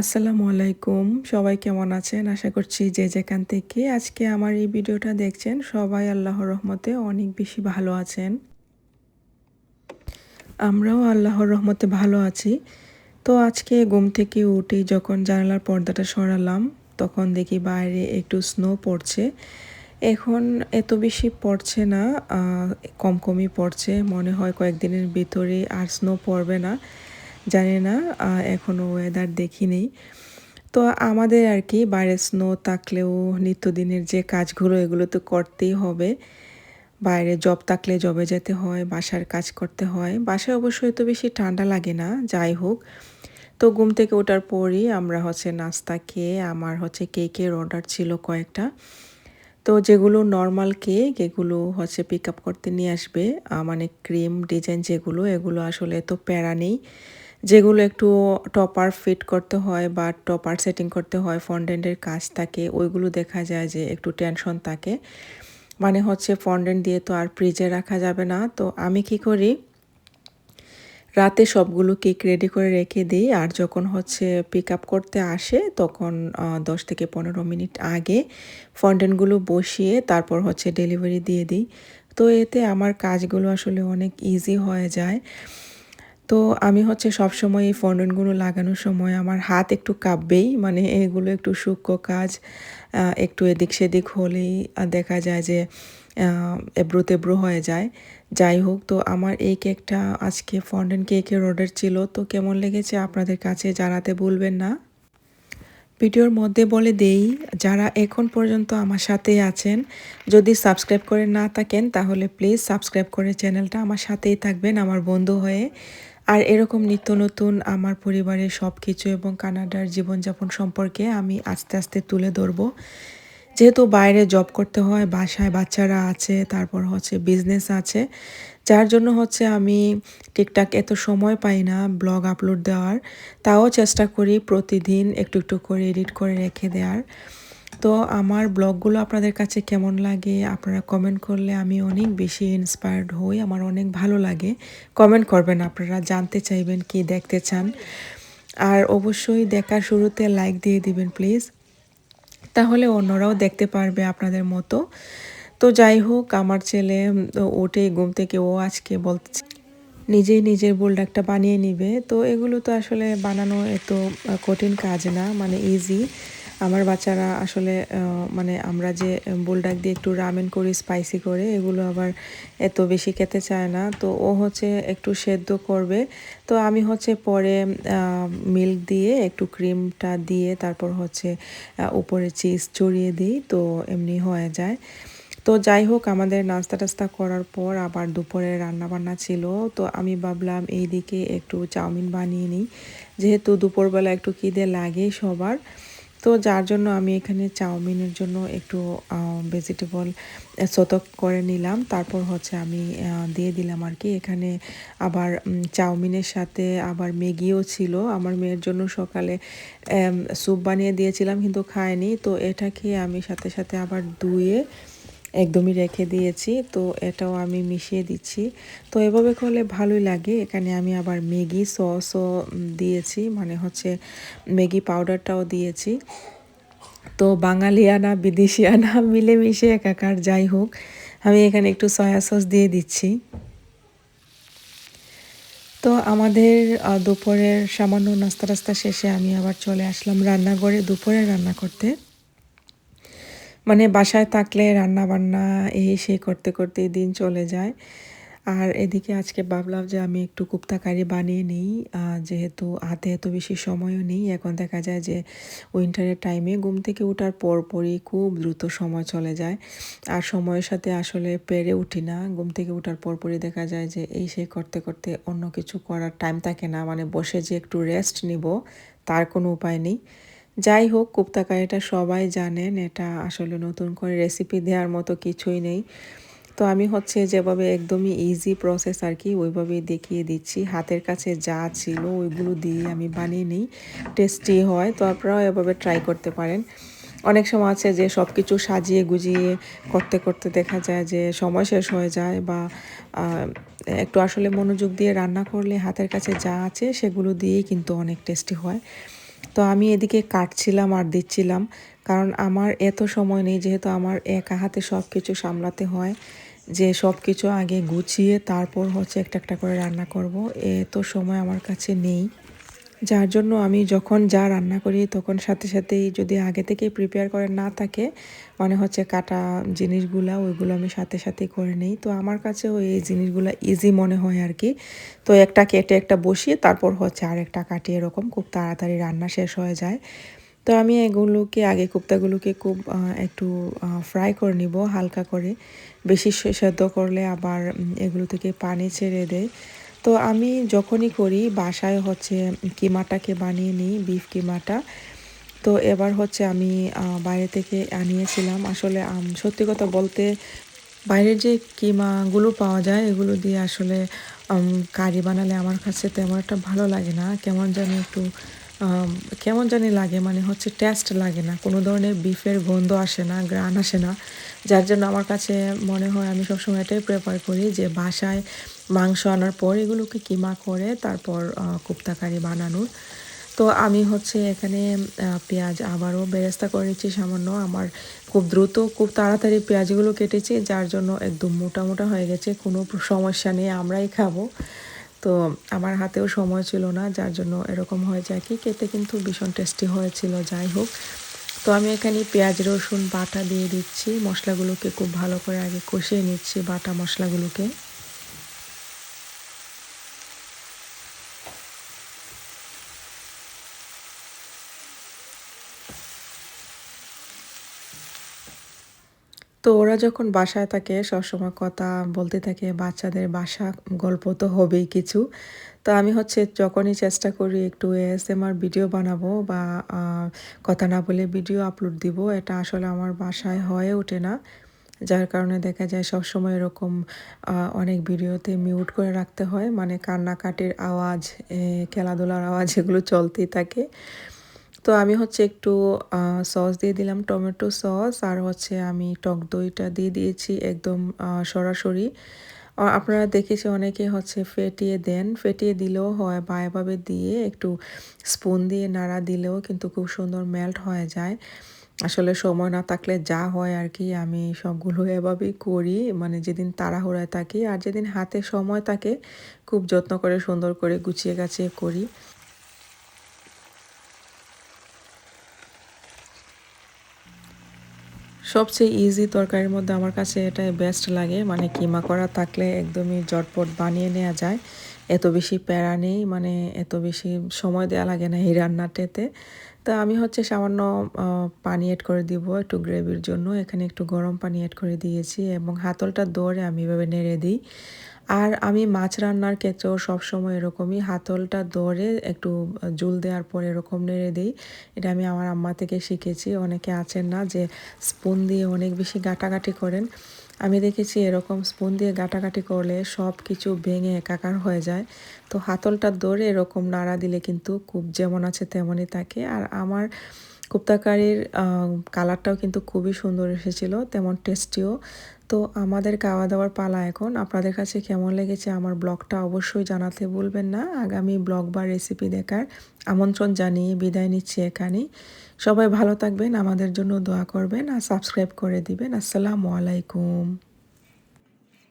আসসালামু আলাইকুম। সবাই কেমন আছেন? আশা করছি যে যেখান থেকে আজকে আমার এই ভিডিওটা দেখছেন, সবাই আল্লাহর রহমতে অনেক বেশি ভালো আছেন। আমরাও আল্লাহর রহমতে ভালো আছি। তো আজকে ঘুম থেকে উঠে যখন জানালার পর্দাটা সরালাম, তখন দেখি বাইরে একটু স্নো পড়ছে। এখন এত বেশি পড়ছে না কম কমই পড়ছে। মনে হয় কয়েকদিনের ভিতরে আর স্নো পড়বে না। জানি না এখনও ওয়েদার দেখি নেই তো আমাদের আর কি, বাইরে স্নো থাকলেও নিত্যদিনের যে কাজগুলো, এগুলো তো করতেই হবে। বাইরে জব থাকলে জবে যেতে হয়, বাসার কাজ করতে হয়। বাসায় অবশ্যই তো বেশি ঠান্ডা লাগে না, যাই হোক। তো ঘুম থেকে ওঠার পরই আমরা হচ্ছে নাস্তা খেয়ে, আমার হচ্ছে কেকের অর্ডার ছিল কয়েকটা। তো যেগুলো নর্মাল কেক এগুলো হচ্ছে পিক আপ করতে নিয়ে আসবে। মানে ক্রিম ডিজাইন যেগুলো, এগুলো আসলে তো প্যারা নেই। যেগুলো একটু টপার ফিট করতে হয় বা টপার সেটিং করতে হয় ফন্ডেন্টের কাজ থাকে, ওইগুলো দেখা যায় যে একটু টেনশন থাকে। মানে হচ্ছে ফন্ডেন্ট দিয়ে তো আর ফ্রিজে রাখা যাবে না। তো আমি কি করি, রাতে সবগুলো কেক রেডি করে রেখে দিই আর যখন হচ্ছে পিক আপ করতে আসে তখন দশ থেকে পনেরো মিনিট আগে ফন্ডেন্টগুলো বসিয়ে তারপর হচ্ছে ডেলিভারি দিয়ে দিই। তো এতে আমার কাজগুলো আসলে অনেক ইজি হয়ে যায়। তো আমি হচ্ছে সবসময় এই ফন্ডনগুলো লাগানোর সময় আমার হাত একটু কাঁপবেই। মানে এগুলো একটু সূক্ষ্ম কাজ একটু এদিক সেদিক হলেই দেখা যায় যে এব্রো তেব্রো হয়ে যায়। যাই হোক, তো আমার এই কেকটা আজকে ফন্ডেন কেকের অর্ডার ছিল। তো কেমন লেগেছে আপনাদের কাছে জানাতে ভুলবেন না। ভিডিওর মধ্যে বলে দেই, যারা এখন পর্যন্ত আমার সাথে আছেন, যদি সাবস্ক্রাইব করে না থাকেন, তাহলে প্লিজ সাবস্ক্রাইব করে চ্যানেলটা আমার সাথেই থাকবেন, আমার বন্ধু হয়ে। আর এরকম নিত্য নতুন আমার পরিবারের সব কিছু এবং কানাডার জীবনযাপন সম্পর্কে আমি আস্তে আস্তে তুলে ধরবো। যেহেতু বাইরে জব করতে হয়, বাসায় বাচ্চারা আছে, তারপর হচ্ছে বিজনেস আছে, যার জন্য হচ্ছে আমি ঠিকঠাক এত সময় পাই না ব্লগ আপলোড দেওয়ার। তাও চেষ্টা করি প্রতিদিন একটু একটু করে এডিট করে রেখে দেওয়ার। তো আমার ব্লগগুলো আপনাদের কাছে কেমন লাগে? আপনারা কমেন্ট করলে আমি অনেক বেশি ইন্সপায়ার্ড হই। আমার অনেক ভালো লাগে। কমেন্ট করবেন আপনারা, জানতে চাইবেন কি দেখতে চান। আর অবশ্যই দেখার শুরুতে লাইক দিয়ে দিবেন প্লিজ তাহলে অন্যরাও দেখতে পারবে আপনাদের মতো। তো যাই হোক, আমার ছেলে ওঠে ঘুম থেকে, ও আজকে বলছে নিজেই নিজের বোলডাকটা বানিয়ে নিবে। তো এগুলো তো আসলে বানানো এত কঠিন কাজ না মানে ইজি আমার বাচ্চারা আসলে মানে আমরা যে বুলডাক দিয়ে একটু রামেন করি স্পাইসি করে, এগুলো আবার এত বেশি খেতে চায় না। তো ও হচ্ছে একটু সেদ্ধ করবে। তো আমি হচ্ছে পরে মিল্ক দিয়ে একটু ক্রিমটা দিয়ে তারপর হচ্ছে উপরে চিজ চড়িয়ে দিই, তো এমনি হয়ে যায়। তো যাই হোক, আমাদের নাস্তা টাস্তা করার পর আবার দুপুরে রান্না বান্না ছিল। তো আমি ভাবলাম এই দিকে একটু চাউমিন বানিয়ে নিই। যেহেতু দুপুরবেলা একটু খিদে লাগে সবার তো যার জন্য আমি এখানে চাউমিনের জন্য একটু ভেজিটেবল শতক করে নিলাম। তারপর হচ্ছে আমি দিয়ে দিলাম আর কি। এখানে আবার চাউমিনের সাথে আবার ম্যাগিও ছিল। আমার মেয়ের জন্য সকালে স্যুপ বানিয়ে দিয়েছিলাম কিন্তু খায়নি। তো এটা খেয়ে আমি সাথে সাথে আবার ধুয়ে একদমই রেখে দিয়েছি, তো এটাও আমি মিশিয়ে দিচ্ছি। তো এভাবে করলে ভালোই লাগে। এখানে আমি আবার ম্যাগি সসও দিয়েছি মানে হচ্ছে ম্যাগি পাউডারটাও দিয়েছি। তো বাঙালিয়ানা বিদেশিয়ানা মিলেমিশে একাকার, যাই হোক, আমি এখানে একটু সয়া সস দিয়ে দিচ্ছি। তো আমাদের দুপুরের সামান্য নাস্তা টাস্তা শেষে আমি আবার চলে আসলাম রান্নাঘরে, দুপুরে রান্না করতে। মানে বাসায় থাকলে রান্না বান্না এই সেই করতে করতে দিন চলে যায়। আর এদিকে আজকে ভাবলাম যে আমি একটু কুপ্তা কারি বানিয়ে নিই যেহেতু হাতে এত বেশি সময়ও নেই, এখন দেখা যায় যে উইন্টারের টাইমে ঘুম থেকে ওঠার পরপরই খুব দ্রুত সময় চলে যায়। আর সময়ের সাথে আসলে পেরে উঠি না, ঘুম থেকে ওঠার পরপরই দেখা যায় যে এই সেই করতে করতে অন্য কিছু করার টাইম থাকে না মানে বসে যে একটু রেস্ট নিব, তার কোনো উপায় নেই। যাই হোক কুপ্তা কারিটা সবাই জানেন, এটা আসলে নতুন করে রেসিপি দেওয়ার মতো কিছুই নেই। তো আমি হচ্ছে যেভাবে একদমই ইজি প্রসেস আর কি, ওইভাবেই দেখিয়ে দিচ্ছি। হাতের কাছে যা ছিল ওইগুলো দিয়ে আমি বানিয়ে নিই টেস্টি হয়, তো আপনারাও এভাবে ট্রাই করতে পারেন। অনেক সময় আছে যে সব কিছু সাজিয়ে গুজিয়ে করতে করতে দেখা যায় যে সময় শেষ হয়ে যায় বা একটু আসলে মনোযোগ দিয়ে রান্না করলে হাতের কাছে যা আছে সেগুলো দিয়েই কিন্তু অনেক টেস্টি হয়। তো আমি এদিকে কাটছিলাম আর দিচ্ছিলাম। কারণ আমার এত সময় নেই, যেহেতু আমার একা হাতে সব কিছু সামলাতে হয়, যে সব কিছু আগে গুছিয়ে তারপর হচ্ছে একটা একটা করে রান্না করব। এত সময় আমার কাছে নেই। যার জন্য আমি যখন যা রান্না করি, তখন সাথে সাথেই যদি আগে থেকে প্রিপেয়ার করে না থাকে মানে হচ্ছে কাটা জিনিসগুলা, ওইগুলো আমি সাথে সাথে করে নিই। তো আমার কাছেও এই জিনিসগুলো ইজি মনে হয় আর কি তো একটা কেটে একটা বসিয়ে তারপর হচ্ছে আর একটা কাটিয়ে এরকম খুব তাড়াতাড়ি রান্না শেষ হয়ে যায়। তো আমি এগুলোকে, আগে কুপ্তাগুলোকে খুব একটু ফ্রাই করে নিব, হালকা করে। বেশি সেদ্ধ করলে আবার এগুলো থেকে পানি ছেড়ে দেয়। তো আমি যখনই করি, বাসায় হচ্ছে কিমাটাকে বানিয়ে নিই, বিফ কিমাটা। তো এবার হচ্ছে আমি বাইরে থেকে আনিয়েছিলাম। আসলে সত্যি কথা বলতে বাইরের যে কিমাগুলো পাওয়া যায়, এগুলো দিয়ে আসলে কারি বানালে আমার কাছে তেমন একটা ভালো লাগে না। কেমন জানি একটু কেমন জানি লাগে মানে হচ্ছে টেস্ট লাগে না। কোনো ধরনের বিফের গন্ধ আসে না গ্রান আসে না। যার জন্য আমার কাছে মনে হয় আমি সবসময় এটাই প্রেফার করি যে বাসায় মাংস আনার পর এগুলোকে কিমা করে তারপর কুপ্তাকারি বানানোর। তো আমি হচ্ছে এখানে পেঁয়াজ আবারও বেরেস্তা করে নিচ্ছি সামান্য। আমার খুব দ্রুত, খুব তাড়াতাড়ি পেঁয়াজগুলো কেটেছি, যার জন্য একদম মোটা মোটা হয়ে গেছে, কোনো সমস্যা নেই, আমরাই খাব। তো আমার হাতেও সময় ছিল না, যার জন্য এরকম হয়ে যায় কি খেতে কিন্তু ভীষণ টেস্টি হয়েছিল, যাই হোক। তো আমি এখানে পেঁয়াজ, রসুন, বাটা দিয়ে দিচ্ছি, মশলাগুলোকে খুব ভালো করে আগে কষিয়ে নিচ্ছি, বাটা মশলাগুলোকে। তো ওরা যখন বাসায় থাকে, সবসময় কথা বলতে থাকে, বাচ্চাদের বাসা গল্প তো হবেই কিছু। তো আমি হচ্ছে যখনই চেষ্টা করি একটু এসএমআর ভিডিও বানাবো বা কথা না বলে ভিডিও আপলোড দিব, এটা আসলে আমার বাসায় হয়ে ওঠে না। যার কারণে দেখা যায় সবসময় এরকম অনেক ভিডিওতে মিউট করে রাখতে হয়। মানে কান্নাকাটির আওয়াজ খেলাধুলার আওয়াজ এগুলো চলতেই থাকে। তো আমি হচ্ছে একটু সস দিয়ে দিলাম, টমেটো সস, আর হচ্ছে আমি টক দইটা দিয়ে দিয়েছি একদম সরাসরি। আপনারা দেখেছি অনেকে হচ্ছে ফেটিয়ে দেন, ফেটিয়ে দিলেও হয় বা এভাবে দিয়ে একটু স্পুন দিয়ে নাড়া দিলেও কিন্তু খুব সুন্দর মেল্ট হয়ে যায়। আসলে সময় না থাকলে যা হয় আর কি, আমি সবগুলো এভাবেই করি মানে যেদিন তাড়াহুড়ায় থাকি, আর যেদিন হাতে সময় থাকে, খুব যত্ন করে সুন্দর করে গুছিয়ে গাছিয়ে করি। সবচেয়ে ইজি তরকারির মধ্যে আমার কাছে এটাই বেস্ট লাগে। মানে কিমা করা থাকলে একদমই জটপট বানিয়ে নেওয়া যায়। এত বেশি প্যারা নেই মানে এত বেশি সময় দেওয়া লাগে না এই রান্নাটাতে। তা আমি হচ্ছে সামান্য পানি এড করে দিব একটু গ্রেভির জন্য। এখানে একটু গরম পানি এড করে দিয়েছি এবং হাতলটা দৌড়ে আমি এভাবে নেড়ে দিই। আর আমি মাছ রান্নার ক্ষেত্রেও সবসময় এরকমই হাতলটা ধরে একটু জুল দেওয়ার পর এরকম নেড়ে দিই। এটা আমি আমার আম্মা থেকে শিখেছি, অনেকে আছেন না যে স্পুন দিয়ে অনেক বেশি গাটাগাটি করেন। আমি দেখেছি এরকম স্পুন দিয়ে গাটাগাটি করলে সব কিছু ভেঙে একাকার হয়ে যায়। তো হাতলটা ধরে এরকম নাড়া দিলে কিন্তু খুব যেমন আছে তেমনই থাকে। আর আমার কুপ্তাকারির কালারটাও কিন্তু খুবই সুন্দর এসেছিল, তেমন টেস্টিও। তো আমাদের খাওয়া দাওয়ার পালা এখন। আপনাদের কাছে কেমন লেগেছে আমার ব্লগটা অবশ্যই জানাতে ভুলবেন না। আগামী ব্লগ বা রেসিপি দেখার আমন্ত্রণ জানিয়ে বিদায় নিচ্ছি এখানেই। সবাই ভালো থাকবেন, আমাদের জন্য দোয়া করবেন আর সাবস্ক্রাইব করে দিবেন। আসসালামু আলাইকুম।